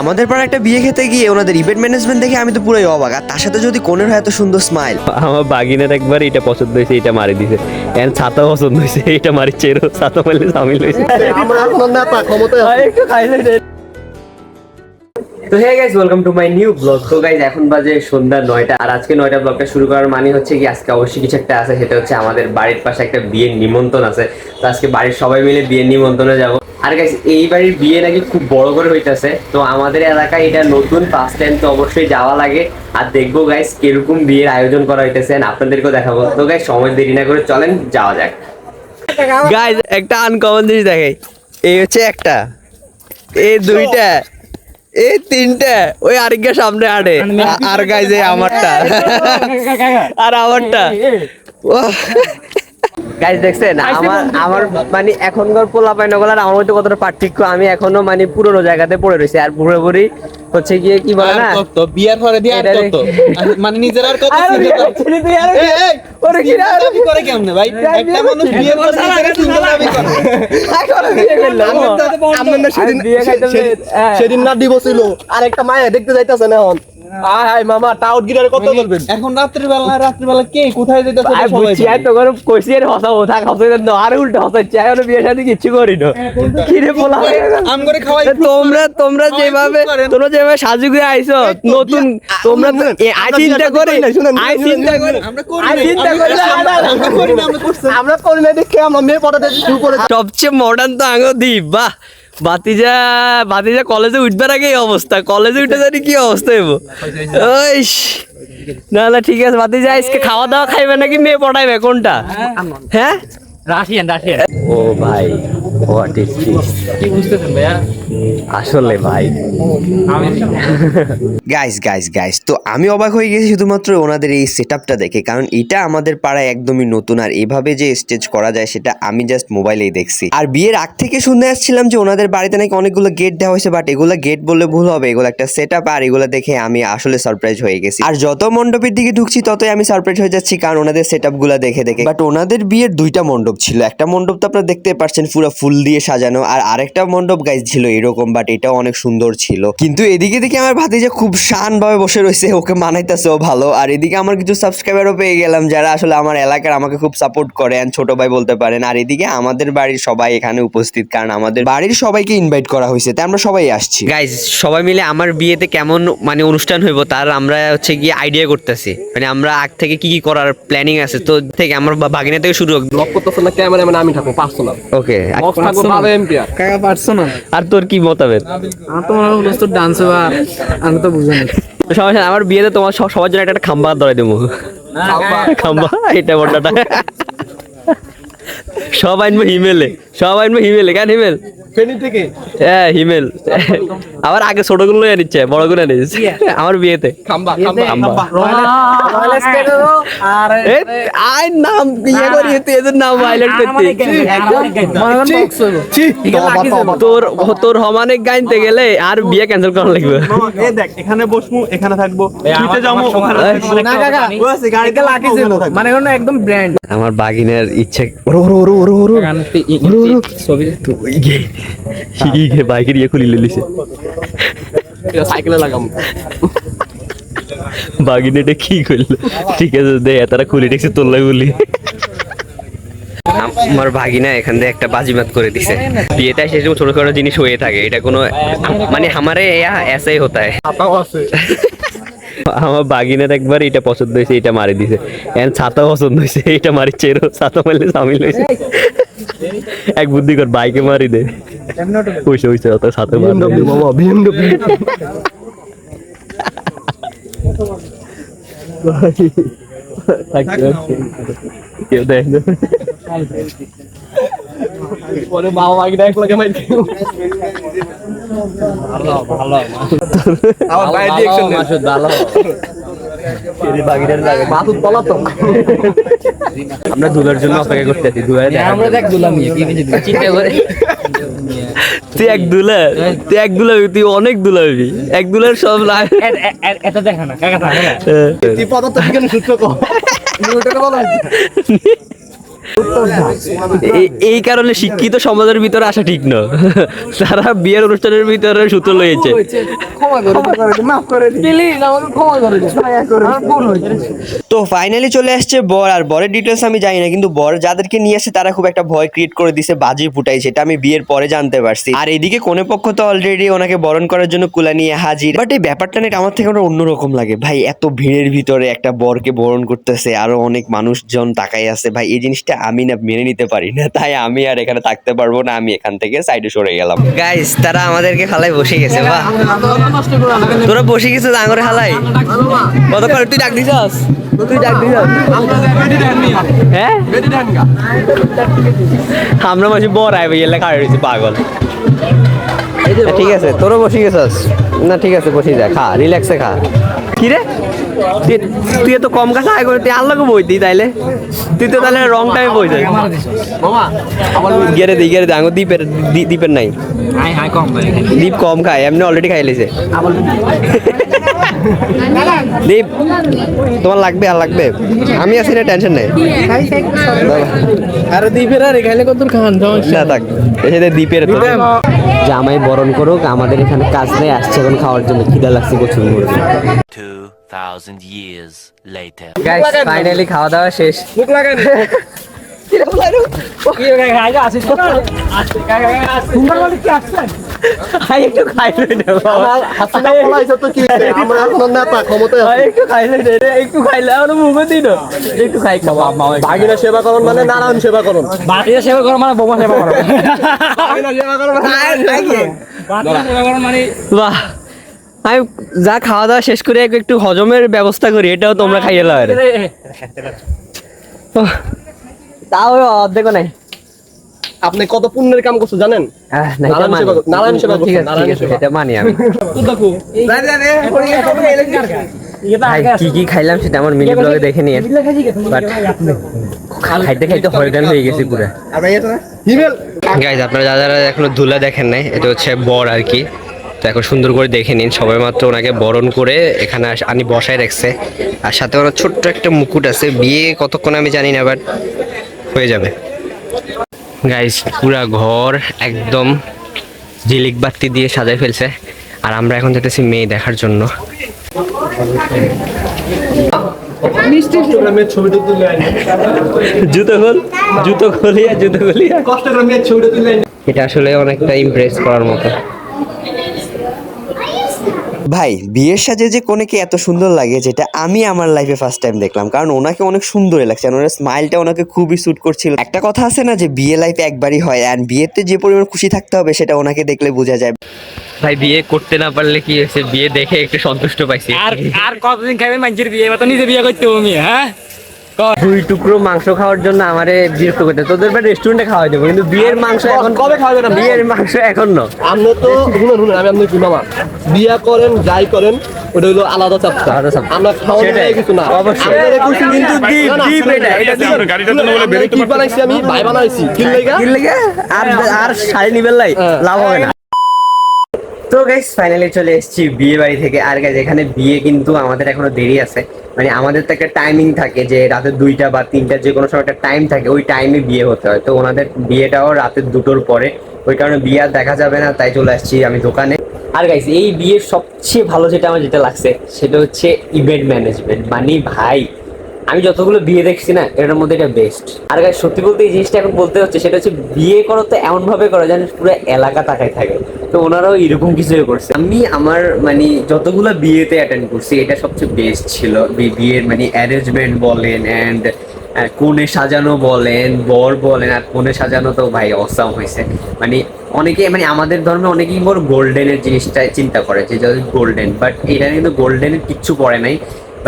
আমাদের পাড়া একটা বিয়ে খেতে গিয়ে ওনাদের ইভেন্ট ম্যানেজমেন্ট দেখে আমি তো পুরোই অবাক। আর তার সাথে যদি কোনের হয় এত সুন্দর স্মাইল আমার বাগিনের একবার এটা পছন্দ হয়েছে এটা মারি দিছে। এন ছাতা পছন্দ হয়েছে এটা মারিচ্ছে এরও ছাতা মারলে সামিল হয়েছে। তো hey guys welcome to my new blog তো গাইস এখন বাজে সন্ধ্যা নয়টা আর আজকে নয়টা ব্লগটা শুরু করার মানে হচ্ছে কি আজকে অবশ্যই কিছু একটা আছে সেটা হচ্ছে আমাদের বাড়ির পাশে একটা বিয়ের নিমন্ত্রণ আছে। তো আজকে বাড়ির সবাই মিলে বিয়ের নিমন্ত্রণে যাব। আর গাইস এই বাড়ির বিয়ে নাকি খুব বড় করে হইতাছে। তো আমাদের এলাকায় এটা নতুন ফার্স্ট টাইম তো অবশ্যই যাওয়া লাগে। আর দেখব গাইস কীরকম বিয়ের আয়োজন করা হইতেছে আপনাদেরকেও দেখাবো। তো গাইস সময় দেরি না করে চলেন যাওয়া যাক। গাইস একটা আনকমন জিনিস দেখে এই হচ্ছে একটা। এই দুইটা। এই তিনটা। ওই আরেকটা সামনে আড়ে আর গাইজে আমারটা। আর আমারটা। গাইজ দেখছেন আমার আমার মানে এখনকার পোলা পাই নগল আমার মধ্যে কতটা পার্থক্য আমি এখনও মানে পুরোনো জায়গাতে পড়ে রয়েছি আর পুরোপুরি হচ্ছে গিয়ে কি বলে না বিয়ার পরে দিয়ে আর কত? মানে নিজের আর কত করে? আরো- ওরে কি না- করে কেমনে ভাই? একটা মানুষ দাবি করে। বিয়ে করলাম। আপনার না সেদিন হ্যাঁ। সেদিন না ডিভোর্স হইল আর একটা মায়া দেখতে যাইতাছেন এখন আয় হায় মামা টাউট গিরারে কত বলবেন? এখন রাত্রিবেলা রাত্রিবেলা কে কোথায় যেতেছে সবাই বুঝছি আর তো করে কইছি আর হসা ওঠা হসা না আর উল্টো হসাচ্ছে আর বিয়ে শাদী কিচ্ছু করি না। কি বলা আম করে খাওয়াই তোমরা তোমরা যেভাবে খুব তোমরা যেভাবে সাজু করে আইছো নতুন তোমরা তো আই চিন্তা করে আই চিন্তা করে আমরা করি আই চিন্তা করে আমরা করি না, আমরা করছি। আমরা করি না দেখে আমরা মেয়ে পটাতে শুরু করে সবচেয়ে মডার্ন তো আঙ্গো দ্বীপ বাহ। বাতিজা বাতিজা কলেজে উঠবার আগে অবস্থা। কলেজে উঠে জানি কি অবস্থা এবো না না ঠিক আছে বাতিজা আজকে খাওয়া দাওয়া খাইবে নাকি মেয়ে পড়াইবে? কোনটা? হ্যাঁ? Russian Russian. ও ভাই হোয়াট ইজ দিস কি বুঝতেছেন ভাইয়া? আসলে ভাই। গাইস গাইস গাইস তো আমি অবাক হয়ে গেছি শুধুমাত্র ওনাদের এই দেখে, কারণ এটা আমাদের পাড়ায় একদমই নতুন আর এভাবে যে স্টেজ করা যায় সেটা আমি জাস্ট মোবাইলেই দেখছি। আর বিয়ের আগ থেকে শুনে আসছিলাম যে ওনাদের বাড়িতে নাকি অনেকগুলো গেট দেওয়া হয়েছে বাট এগুলো গেট বললে ভুল হবে, এগুলো একটা সেট আর এগুলো দেখে আমি আসলে সারপ্রাইজ হয়ে গেছি। আর যত মণ্ডপের দিকে ঢুকছি, ততই আমি সারপ্রাইজ হয়ে যাচ্ছি, কারণ ওনাদের সেট দেখে দেখে। বাট ওনাদের বিয়ের দুইটা মণ্ডপ ছিল, একটা মণ্ডপ তো আপনারা দেখতে পাচ্ছেন পুরো ফুল দিয়ে সাজানো, আর আরেকটা মণ্ডপ গাইজ ছিল এরকম বাট এটাও অনেক সুন্দর ছিল। কিন্তু এদিকে দেখে আমার ভাতিজা খুব শান ভাবে বসে রয়েছে ওকে মানাইতেছেও ভালো। আর এদিকে আমার কিছু সাবস্ক্রাইবারও পেয়ে গেলাম যারা আসলে আমার এলাকার আমাকে খুব সাপোর্ট করে and ছোট ভাই বলতে পারেন। আর এদিকে আমাদের বাড়ির সবাই এখানে উপস্থিত কারণ আমাদের বাড়ির সবাইকে ইনভাইট করা হয়েছে তাই আমরা সবাই আসছি। গাইজ সবাই মিলে আমার বিয়েতে কেমন মানে অনুষ্ঠান হইব তার আমরা হচ্ছে গিয়ে আইডিয়া করতেছি। মানে আমরা আগ থেকে কি কি করার প্ল্যানিং আছে তো থেকে আমার বাগিনা থেকে শুরু ব্লক না ক্যামেরা মানে আমি থাকব পার্সোনাল ওকে আর তোর কি মতামত? আমার তো মনে হয় ডান্স বা আমি তো বুঝি না সমস্যা আমার বিয়েতে তোমার সব- সবার জন্য একটা একটা খাম্বা ধরে দেবো। খাম্বা? এটা বড়টা সব আনব হিমেলে সব আনব হিমেলে। কেন হিমেল? ফেনি থেকে? হ্যাঁ হিমেল। আবার আগে ছোটগুলো নিচ্ছে বড়গুলো আমার বিয়েতে। খাম্বা খাম্বা খাম্বা। আর নাম ইয়ে করি তুই এদের নাম হাইলাইট করতে। তোর তোর হমানে গাইনতে গেলে আর বিয়ে ক্যান্সেল করা লাগবে। দেখ এখানে বসমু এখানে থাকব। ওখানে মানে একদম ব্র্যান্ড আমার বাগিনের ইচ্ছে ওরো ওরো ওরো ওরো ওরো ছবি? ইগে বাইকের ইয়ে খুলি লিলিছে। সাইকেলে লাগাম। বাগিনেটা কি করল? ঠিক আছে দে তারা খুলি দেখছি তোল্লাই বলি আমার ভাগিনা এখান থেকে একটা বাজিমাত করে দিছে। বিয়েটা শেষ ছোট ছোট জিনিস হয়ে থাকে। এটা কোনো মানে আমারে এয়া এসাই হতা হয় আপাও আছে আমার বাগিনের একবার এটা পছন্দ হয়েছে এটা মারি দিছে। এন ছাতা পছন্দ হয়েছে এটা মারিচ্ছে এরও ছাতা মারলে সামিল হয়েছে এক বুদ্ধি কর বাইকে মারি দে। হইছে হইছে অত ছাতা মারি বিএমডব্লিউ কেউ দেখ পরে বাবা মাকে দেখ লাগে আমার ভাই রিঅ্যাকশন মাসুদ বলা আমরা দুলার জন্য অপেক্ষা করতেছি দুলারে দেখা আমরা দেখ দুলাম চিন্তা করে তুই এক দুলা তুই এক দুলা তুই অনেক দুলা হবি এক দুলার সব লা- এটা দেখা না কাকা হ্যাঁ। তুই পদার্থ সূত্র কো নিউটনে বলা হয়েছে এই- এই কারণে শিক্ষিত সমাজের ভিতরে আসা ঠিক না। তারা বিয়ের অনুষ্ঠানের ভিতরে সুতো লয়েছে তো ফাইনালি চলে আসছে বর আর বরের ডিটেলস আমি জানি না কিন্তু বর যাদেরকে নিয়ে আসে তারা খুব একটা ভয় ক্রিয়েট করে দিছে বাজি ফুটাই সেটা আমি বিয়ের পরে জানতে পারছি। আর এদিকে কোনে পক্ষ তো অলরেডি ওনাকে বরণ করার জন্য কুলা নিয়ে হাজির। বাট এই ব্যাপারটা নিয়ে আমার থেকে আমার অন্যরকম লাগে। ভাই এত ভিড়ের ভিতরে একটা বরকে বরণ করতেছে আরও অনেক মানুষজন তাকাই আছে। ভাই এই জিনিসটা আমি না মেনে নিতে পারি না, তাই আমি আর এখানে থাকতে পারব না, আমি এখান থেকে সাইডে সরে গেলাম। গাইস তারা আমাদেরকে খালাই বসে গেছে না তোরা বসে গেছিস আঙরে খালাই কতক্ষণ? তুই ডাক দিছস? হ্যাঁ? আমরা মাসে বড় আই ভাই খাড়ি পাগল। ঠিক আছে তোরও বসে গেছিস? না ঠিক আছে বসে যা খা রিল্যাক্সে খা। কি রে? তুই- তুই তো কম কাছে আয় করে তুই আল্লাহকে বই দিই তাইলে? তুই তো তাহলে রং টাইমে বই যাই গেরে দিই গেরে দিই আঙুর দ্বীপের দ্বীপের নাই। দ্বীপ কম খায় এমনি অলরেডি খাই লিছে। দীপ তোমার লাগবে আর লাগবে। আমি আছি না টেনশন নেই। আরে দ্বীপের আর এখানে কত খান না থাক এসে দ্বীপের জামাই বরণ করুক আমাদের এখানে কাজ নেই আসছে এখন খাওয়ার জন্য। খিদা লাগছে প্রচুর। মুরগি 2,000 years later. গাইস ফাইনালি খাওয়া দাওয়া শেষ। মুখ লাগান। সেবা করুন মানে নারায়ণ সেবা করুন। সেবা করো মানে বোমা সেবা করো সেবা করুন মানে মানে বাহ। আমি যা খাওয়া দাওয়া শেষ করে একটু- একটু হজমের ব্যবস্থা করি এটাও তোমরা খাইয়ে লাও ওহ, তাও অর্ধেকও নাই। আপনি কত পুণ্যের কাম করছ জানেন? নারায়ণ সেবা কি কি খাইলাম সেটা আমার মিনি ব্লগে দেখে নিয়ে খাইতে খাইতে হয়রান হয়ে গেছি পুরো। গাইজ আপনারা যারা যারা এখনও ধুলা দেখেন নাই এটা হচ্ছে বর আর কি। তো এখন সুন্দর করে দেখে নিন সবাই মাত্র ওনাকে বরণ করে এখানে আনি বসায় রাখছে। আর সাথে ওনার ছোট্ট একটা মুকুট আছে বিয়ে কতক্ষণ আমি জানি না বাট হয়ে যাবে। গাইজ পুরা ঘর একদম ঝিলিক বাতি দিয়ে সাজায় ফেলছে। আর আমরা এখন যেতেছি মেয়ে দেখার জন্য। জুতো খোল খুলিয়া খুলিয়া। এটা আসলে অনেকটা ইমপ্রেস করার মতো। ভাই বিয়ের সাজে যে কোনেকে এত সুন্দর লাগে যেটা আমি আমার লাইফে ফার্স্ট টাইম দেখলাম কারণ ওনাকে অনেক সুন্দর লাগছে আর ওনার স্মাইলটা ওনাকে খুবই স্যুট করছিল। একটা কথা আছে না যে বিয়ে লাইফে একবারই হয় অ্যান্ড বিয়েতে যে পরিমাণ খুশি থাকতে হবে সেটা ওনাকে দেখলে বোঝা যায়। ভাই বিয়ে করতে না পারলে কি হয়েছে? বিয়ে দেখে একটু সন্তুষ্ট পাইছি। আর আর কতদিন খাবে মানুষের বিয়ে? বা তো নিজে বিয়ে করতে হবে হ্যাঁ? দুই টুকরো মাংস খাওয়ার জন্য আমারে বিরক্ত করতে। তোদের বাড়ি রেস্টুরেন্টে খাওয়াই দেবো কিন্তু বিয়ের মাংস এখন কবে? বিয়ের মাংস এখন না। তো শুনুন শুনুন আমি মামা। বিয়া করেন যাই করেন ওটা হলো আলাদা চাপটা। আমরা খাওয়া। কিছু না। অবশ্যই। কিন্তু এটা। বলে বেরোতে বানাইছি আমি ভাই বানাইছি। লাগা লেগে আর আর শাড়ি নিবেন লাই? হ্যাঁ। লাভ হবে না। তো গাইস ফাইনালি চলে এসেছি বিয়ে বাড়ি থেকে। আর গাইস এখানে বিয়ে কিন্তু আমাদের এখনও দেরি আছে। মানে আমাদের তো একটা টাইমিং থাকে যে রাতের দুইটা বা তিনটা যে কোনো সময় একটা টাইম থাকে, ওই টাইমে বিয়ে হতে হয়। তো ওনাদের বিয়েটাও রাতের দুটোর পরে। ওই কারণে বিয়ে আর দেখা যাবে না, তাই চলে আসছি আমি দোকানে। আর গাইস এই বিয়ের সবচেয়ে ভালো যেটা আমার যেটা লাগছে, সেটা হচ্ছে ইভেন্ট ম্যানেজমেন্ট মানে ভাই, আমি যতগুলো বিয়ে দেখছি না, এটার মধ্যে এটা বেস্ট আর গাইস সত্যি বলতে এই জিনিসটা এখন বলতে হচ্ছে, সেটা হচ্ছে বিয়ে করো তো এমন ভাবে করো যেন পুরো এলাকা তাকায় থাকে। তো ওনারাও এরকম কিছুই করছে। আমি আমার মানে যতগুলো বিয়েতে অ্যাটেন্ড করছি, এটা সবচেয়ে বেস্ট ছিল। বিয়ের মানে অ্যারেঞ্জমেন্ট বলেন অ্যান্ড কোণে সাজানো বলেন, বর বলেন, আর কোণে সাজানো তো ভাই অসাম হয়েছে। মানে অনেকে মানে আমাদের ধর্মে অনেকেই মোর গোল্ডেনের জিনিসটা চিন্তা করে যে যদি গোল্ডেন বাট এটা কিন্তু গোল্ডেনের কিচ্ছু পড়ে নাই।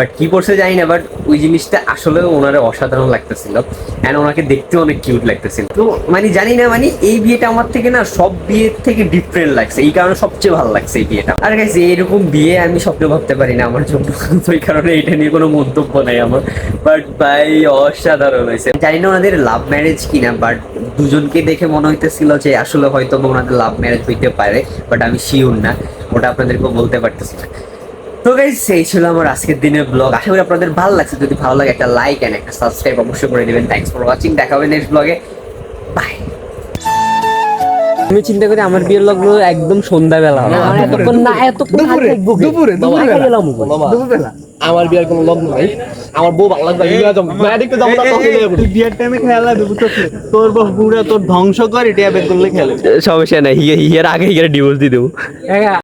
বাট কি করছে জানি না বাট ওই জিনিসটা আসলে ওনার অসাধারণ লাগতেছিল অ্যান্ড ওনাকে দেখতে অনেক কিউট লাগতেছিল। তো মানে জানি না মানে এই বিয়েটা আমার থেকে না সব বিয়ের থেকে ডিফারেন্ট লাগছে, এই কারণে সবচেয়ে ভালো লাগছে এই বিয়েটা। আর গাইছে এরকম বিয়ে আমি স্বপ্ন ভাবতে পারি না আমার জন্য এই কারণে এটা নিয়ে কোনো মন্তব্য নাই আমার। বাট ভাই, অসাধারণ হয়েছে। জানি না ওনাদের লাভ ম্যারেজ কিনা, বাট দুজনকে দেখে মনে হইতেছিল যে আসলে হয়তো ওনাদের লাভ ম্যারেজ হইতে পারে, বাট আমি শিওর না, ওটা আপনাদেরকে বলতে পারতেছি না। তো গাইজ সেই ছিল আমার আজকের দিনের ব্লগ আশা করি আপনাদের ভালো লাগছে। যদি ভালো লাগে একটা লাইক এন্ড একটা সাবস্ক্রাইব অবশ্যই করে দিবেন। থ্যাংকস ফর ওয়াচিং দেখা হবে নেক্সট ব্লগে বাই তুমি চিন্তা করি আমার বিয়ের লগ্ন একদম সন্ধ্যাবেলা হবে। এতক্ষণ না এতক্ষণ দুপুরে দুপুরে দুপুরে মামা দুপুরবেলা আমার বিয়ার কোনো লগ্ন নাই। আমার বউ ভালো লাগবে বিয়া যাব বিয়া দেখতে যাব না তখন তুই বিয়ের টাইমে খেলা দেবো তো তোর বহুরা তোর ধ্বংস করে এটা বের করলে খেলে। সমস্যা নাই হিয়ার আগে হিয়ার ডিভোর্স দিয়ে দেবো।